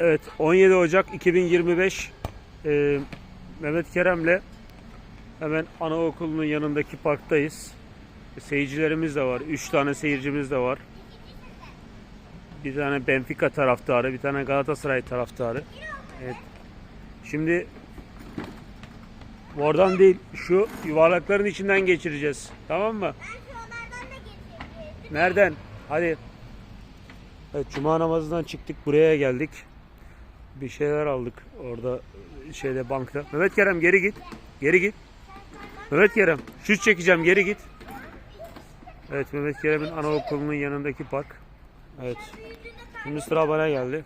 Evet 17 Ocak 2025 Ee, Mehmet Kerem'le hemen anaokulunun yanındaki parktayız. Seyircilerimiz de var. 3 tane seyircimiz de var. Bir tane Benfica taraftarı, bir tane Galatasaray taraftarı. Evet. Şimdi oradan değil şu yuvarlakların içinden geçireceğiz. Tamam mı? Nereden? Hadi. Evet, Cuma namazından çıktık buraya geldik. Bir şeyler aldık orada şeyde bankta. Mehmet Kerem geri git. Geri git. Mehmet Kerem şut çekeceğim geri git. Evet Mehmet Kerem'in anaokulunun yanındaki park. Evet. Şimdi sıra bana geldi.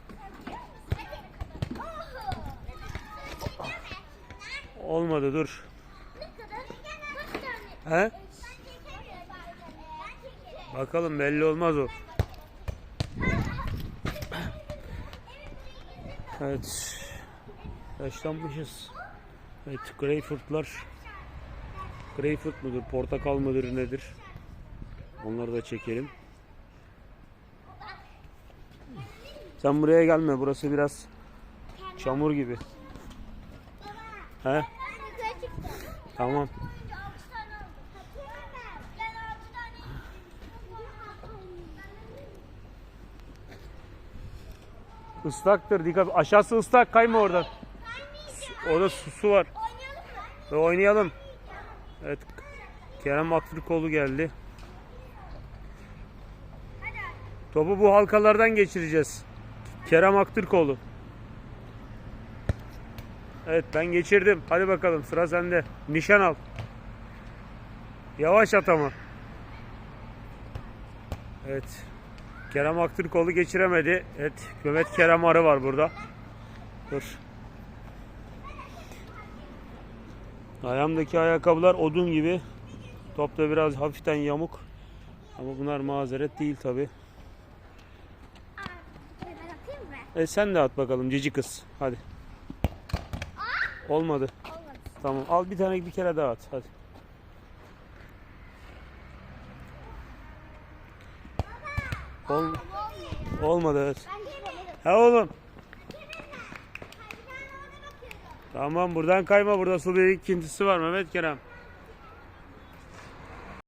Olmadı dur. He? Bakalım belli olmaz o. Evet. Yaşlanmışız. Evet greyfurtlar. Greyfurt mudur, portakal mıdır nedir? Onları da çekelim. Sen buraya gelme. Burası biraz çamur gibi. He? Tamam. Islaktır. Dikkat. Aşağısı ıslak. Kayma orada. Orada su, su var. Ve oynayalım. Evet. Kerem Aktürkoğlu geldi. Topu bu halkalardan geçireceğiz. Kerem Aktürkoğlu. Evet ben geçirdim. Hadi bakalım sıra sende. Nişan al. Yavaş at ama. Evet. Kerem Aktürkoğlu geçiremedi. Evet. Mehmet Kerem Arı var burada. Dur. Ayağımdaki ayakkabılar odun gibi. Top da biraz hafiften yamuk. Ama bunlar mazeret değil tabi. E sen de at bakalım cici kız. Hadi. Olmadı. Tamam al bir tane bir kere daha at. Hadi. Ol olmadı. Ha oğlum. Tamam buradan kayma. Burada su birikintisi var Mehmet Kerem.